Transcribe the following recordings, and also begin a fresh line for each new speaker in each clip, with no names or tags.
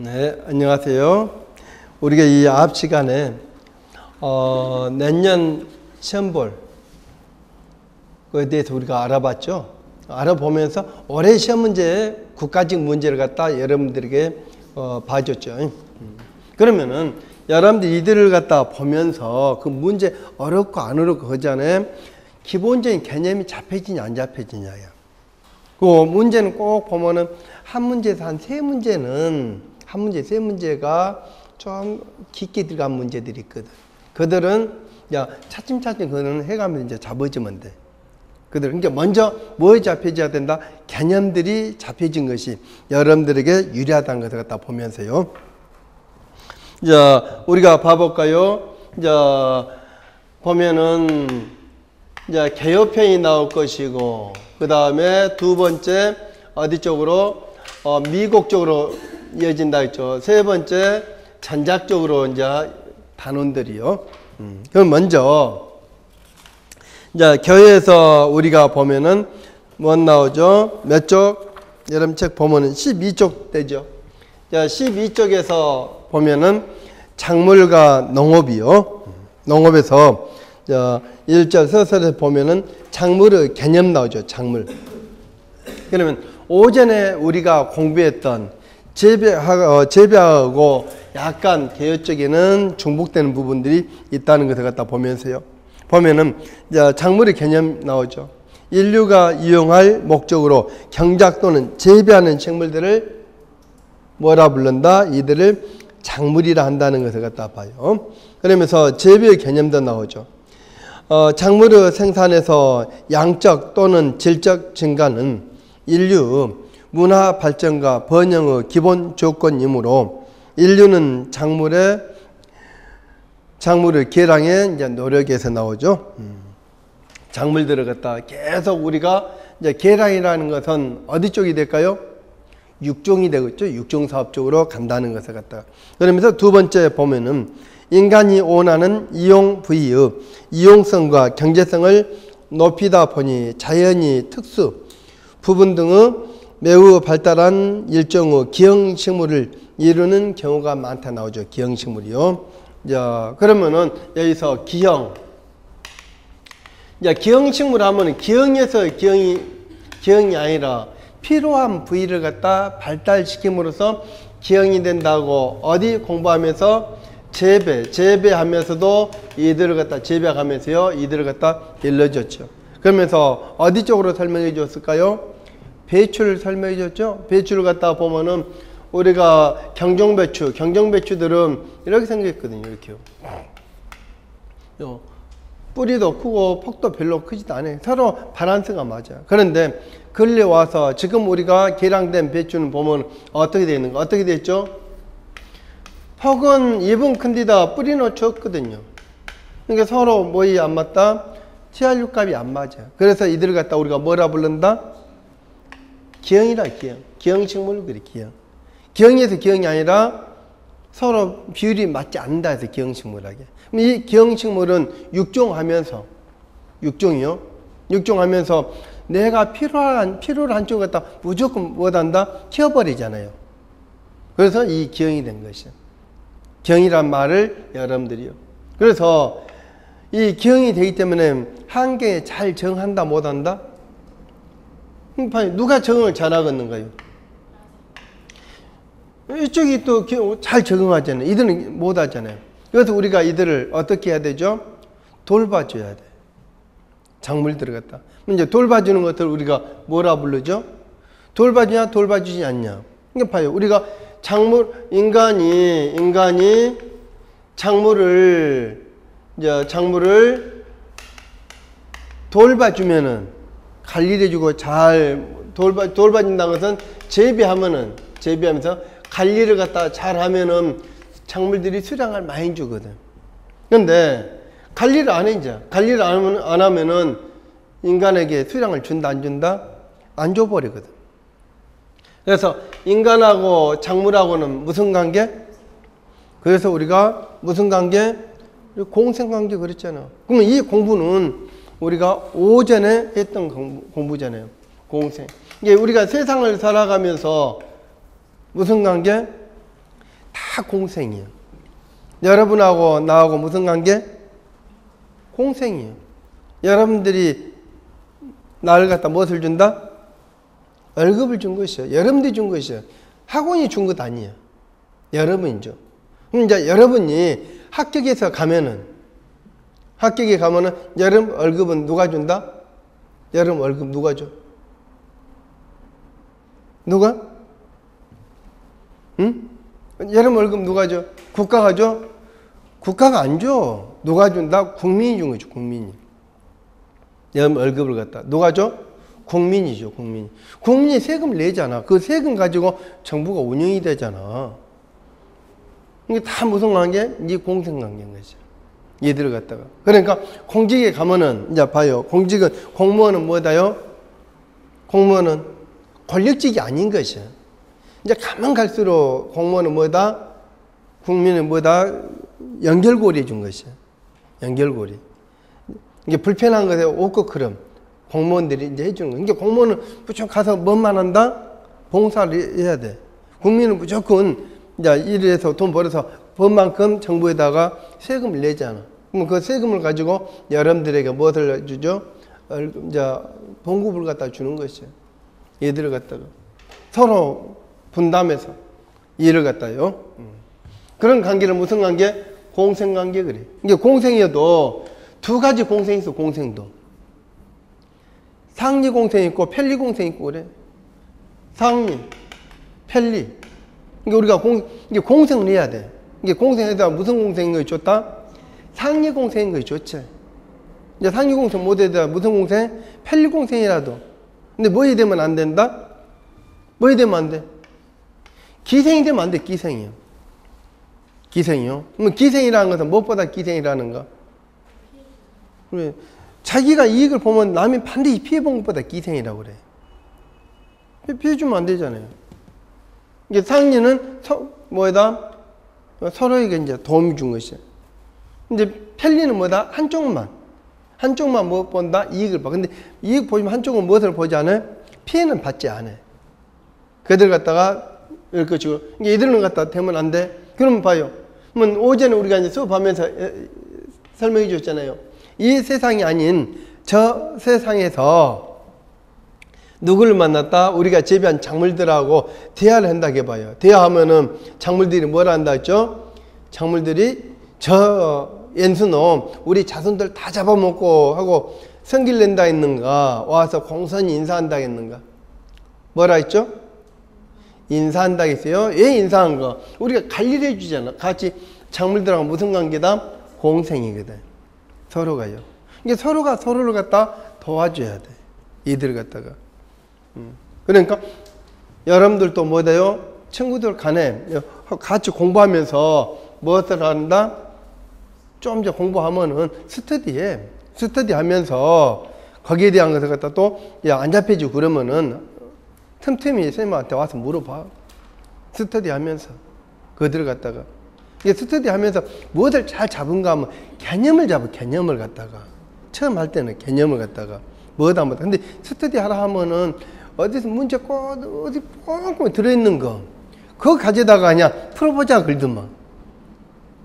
네, 안녕하세요. 우리가 이앞 시간에 어, 내년 시험볼 그에 대해서 우리가 알아봤죠. 알아보면서 올해 시험 문제 국가직 문제를 갖다 여러분들에게 어, 봐줬죠. 음. 그러면은 여러분들 이들을 갖다 보면서 그 문제 어렵고 안 어렵고 그전에 기본적인 개념이 잡혀지냐 안 잡혀지냐야. 그 문제는 꼭 보면은 한 문제에서 한 세 문제는 한 문제 세 문제가 좀 깊게 들어간 문제들이 있거든. 그들은 야 차츰차츰 그는 해가면 이제 잡아주면 돼. 그들 그러니까 먼저 뭐에 잡혀져야 된다? 개념들이 잡혀진 것이 여러분들에게 유리하다는 것을 갖다 보면서요. 자 우리가 봐볼까요? 자 보면은 이제 개요편이 나올 것이고 그 다음에 두 번째 어디 쪽으로 어, 미국 쪽으로 이어진다 했죠. 세 번째 전작 쪽으로 이제 단원들이요. 음. 그럼 먼저 이제 교회에서 우리가 보면은 뭐 나오죠? 몇 쪽? 여러분 책 보면은 12쪽 되죠. 자, 12쪽에서 보면은 작물과 농업이요. 농업에서 자, 1절 서설에 보면은 작물의 개념 나오죠. 작물. 그러면 오전에 우리가 공부했던 재배하고, 어, 재배하고 약간 개요적에는 중복되는 부분들이 있다는 것을 갖다 보면서요. 보면은 작물의 개념 나오죠. 인류가 이용할 목적으로 경작 또는 재배하는 식물들을 뭐라 부른다? 이들을 작물이라 한다는 것을 갖다 봐요. 그러면서 재배의 개념도 나오죠. 어, 작물의 생산에서 양적 또는 질적 증가는 인류 문화 발전과 번영의 기본 조건이므로 인류는 작물의 작물을 개량해 이제 노력에서 나오죠. 음. 작물들을 갖다 계속 우리가 이제 개량이라는 것은 어디 쪽이 될까요? 육종이 되겠죠. 육종 사업 쪽으로 간다는 것을 갖다. 그러면서 두 번째 보면은 인간이 원하는 이용 부위의 이용성과 경제성을 높이다 보니 자연이 특수 부분 등의 매우 발달한 일종의 기형식물을 이루는 경우가 많다 나오죠. 기형식물이요. 자, 그러면은 여기서 기형. 자, 기형식물 하면 기형에서 기형이 기형이 아니라 필요한 부위를 갖다 발달시킴으로써 기형이 된다고 어디 공부하면서 재배, 재배하면서도 이들을 갖다 재배하면서요. 이들을 갖다 일러줬죠. 그러면서 어디 쪽으로 설명해 줬을까요? 배추를 설명해 줬죠. 배추를 갖다 보면은 우리가 경종배추, 경종배추들은 이렇게 생겼거든요. 이렇게요. 뿌리도 크고 폭도 별로 크지도 않아요. 서로 바란스가 맞아요. 그런데 근래 와서 지금 우리가 개량된 배추는 보면 어떻게 되어 있는가? 어떻게 됐죠? 폭은 입은 큰데다 뿌리는 적거든요. 그러니까 서로 뭐이 안 맞다? TR6 값이 안 맞아. 그래서 이들을 갖다 우리가 뭐라 부른다? 기형이라 기형. 기형 식물 그래 기형. 기형에서 기형이 아니라 서로 비율이 맞지 않는다 해서 기형 식물하게. 이 기형 식물은 육종하면서 육종이요. 육종하면서 내가 필요한 필요를 한쪽 갖다 무조건 못한다 키워버리잖아요. 그래서 이 기형이 된 것이요. 기형이란 말을 여러분들이요. 그래서 이 기형이 되기 때문에 한계에 잘 정한다 못한다? 누가 적응을 잘하겠는가요? 이쪽이 또 잘 적응하잖아요. 이들은 못하잖아요. 그래서 우리가 이들을 어떻게 해야 되죠? 돌봐줘야 돼. 작물 들어갔다. 이제 돌봐주는 것들 우리가 뭐라 부르죠? 돌봐주냐, 돌봐주지 않냐. 이게 봐요. 우리가 작물, 인간이, 인간이 작물을, 이제 작물을 돌봐주면은 관리해주고 잘 돌봐, 돌봐준다는 것은 재배하면은, 재배하면서 관리를 갖다 잘 하면은 작물들이 수량을 많이 주거든. 근데 관리를 안 해, 이제. 관리를 안, 하면, 안 하면은 인간에게 수량을 준다, 안 준다? 안 줘버리거든. 그래서 인간하고 작물하고는 무슨 관계? 그래서 우리가 무슨 관계? 공생관계 그랬잖아. 그러면 이 공부는 우리가 오전에 했던 공부, 잖아요 공생. 이게 우리가 세상을 살아가면서 무슨 관계? 다 공생이에요. 여러분하고 나하고 무슨 관계? 공생이에요. 여러분들이 나를 갖다 무엇을 준다? 월급을 준 것이요. 여러분들이 준 것이요. 학원이 준 것 아니에요. 여러분이죠. 그럼 이제 여러분이 합격해서 가면은 합격에 가면은 여러분 월급은 누가 준다? 여러분 월급 누가 줘? 누가? 응? 여러분 월급 누가 줘? 국가가 줘? 국가가 안 줘. 누가 준다? 국민이 준 거죠, 국민이. 여러분 월급을 갖다. 누가 줘? 국민이죠, 국민. 국민이 세금 내잖아. 그 세금 가지고 정부가 운영이 되잖아. 이게 다 무슨 관계? 네 공생 관계인 거죠. 얘들을 갖다가. 그러니까 공직에 가면은, 이제 봐요. 공직은, 공무원은 뭐다요? 공무원은 권력직이 아닌 것이야. 이제 가면 갈수록 공무원은 뭐다? 국민은 뭐다? 연결고리 해준 것이야. 연결고리. 이게 불편한 것에 그럼 공무원들이 이제 해주는 거야. 그러니까 공무원은 무조건 가서 뭔만 한다? 봉사를 해야 돼. 국민은 무조건 이제 일을 해서 돈 벌어서 번 만큼 정부에다가 세금을 내잖아. 그럼 그 세금을 가지고 여러분들에게 무엇을 주죠? 얼- 이제 봉급을 갖다 주는 것이야. 얘들을 갖다가 서로 분담해서 일을 갖다요. 음. 그런 관계는 무슨 관계? 공생 관계 그래. 이게 공생이어도 두 가지 공생이 있어. 공생도 상리 공생 있고 편리 공생 있고 그래. 상리, 편리. 이게 우리가 공 이게 공생을 해야 돼. 이게 공생에다 무슨 공생인 거 줬다? 상리 공생인 거 좋지. 이제 상리 공생 못해다 무슨 공생? 편리 공생이라도. 근데 뭐에 되면 안 된다? 뭐에 되면 안 돼? 기생이 되면 안 돼. 기생이요. 기생이요. 그럼 기생이라는 것은 무엇보다 기생이라는가? 그래. 자기가 이익을 보면 남이 반드시 피해본 것보다 기생이라고 그래. 피해주면 안 되잖아요. 이게 상리는 서, 뭐다? 서로에게 이제 도움이 준 것이야. 근데 편리는 뭐다? 한쪽만. 한쪽만 뭐 본다? 이익을 봐. 근데 이익 보지만 한쪽은 무엇을 보지 않아요? 피해는 받지 않아요. 그들 갖다가 이렇게 주고, 이게 이들은 갖다 대면 안 돼. 그러면 봐요. 그러면 오전에 우리가 이제 수업하면서 에, 설명해 줬잖아요. 이 세상이 아닌 저 세상에서 누구를 만났다? 우리가 재배한 작물들하고 대화를 한다고 해봐요. 대화하면은 작물들이 뭐라 한다 했죠? 작물들이 저 연수놈 우리 자손들 다 잡아먹고 하고 성길 낸다 했는가? 와서 공손히 인사한다 했는가? 뭐라 했죠? 인사한다 했어요. 왜 인사한 거? 우리가 관리를 해주잖아. 같이 작물들하고 무슨 관계다? 공생이거든. 서로가요. 이게 서로가 서로를 갖다 도와줘야 돼. 이들 갖다가. 음. 그러니까 여러분들도 뭐래요? 친구들 간에 같이 공부하면서 무엇을 한다? 좀 이제 공부하면은 스터디에 스터디 하면서 거기에 대한 것을 갖다 또 안 잡혀지고 그러면은 틈틈이 선생님한테 와서 물어봐. 스터디 하면서 그들 갖다가 이게 스터디 하면서 무엇을 잘 잡은가 하면 개념을 잡아 개념을 갖다가 처음 할 때는 개념을 갖다가 뭐다 뭐다 근데 스터디 하라 하면은 어디서 문제 꼭 어디 꽁꽁 들어있는 거 그거 가져다가 그냥 풀어보자 그러더만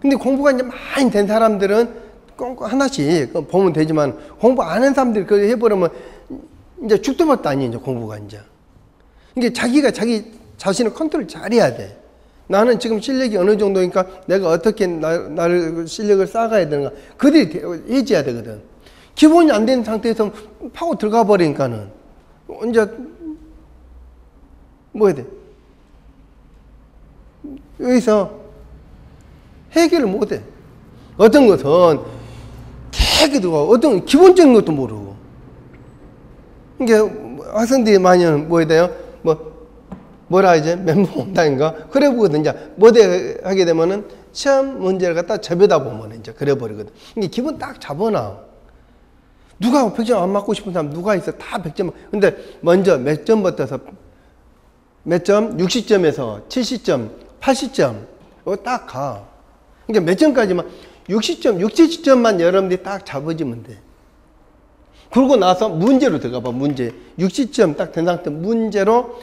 근데 공부가 이제 많이 된 사람들은 꽁꽁 하나씩 그거 보면 되지만 공부 안 한 사람들이 그거 해버리면 이제 죽도 밥도 아니에요 이제 공부가 이제 이게 자기가 자기 자신을 컨트롤 잘해야 돼. 나는 지금 실력이 어느 정도니까 내가 어떻게 나, 나를 실력을 쌓아가야 되는가. 그들이 해줘야 되거든. 기본이 안된 상태에서 파고 들어가 버리니까는 이제 뭐 해야 돼? 여기서 해결을 못 해. 어떤 것은 계획도 어떤 기본적인 것도 모르고. 이게 학생들이 많이 뭐 해야 돼요? 뭐 뭐라 이제 멘붕 온다인가 그래 보거든 이제 뭐대 하게 되면은 시험 문제를 갖다 접여다 보면 이제 그래 버리거든 이게 기분 딱 잡아놔 누가 100점 안 맞고 싶은 사람 누가 있어 다 100점 근데 먼저 몇 점부터서 몇 점? 60점에서 70점? 80점? 이거 딱 가. 그러니까 몇 점까지만 60점 60, 70점만 여러분들이 딱 잡아주면 돼. 그러고 나서 문제로 들어가 봐 문제. 60점 딱 된 상태 문제로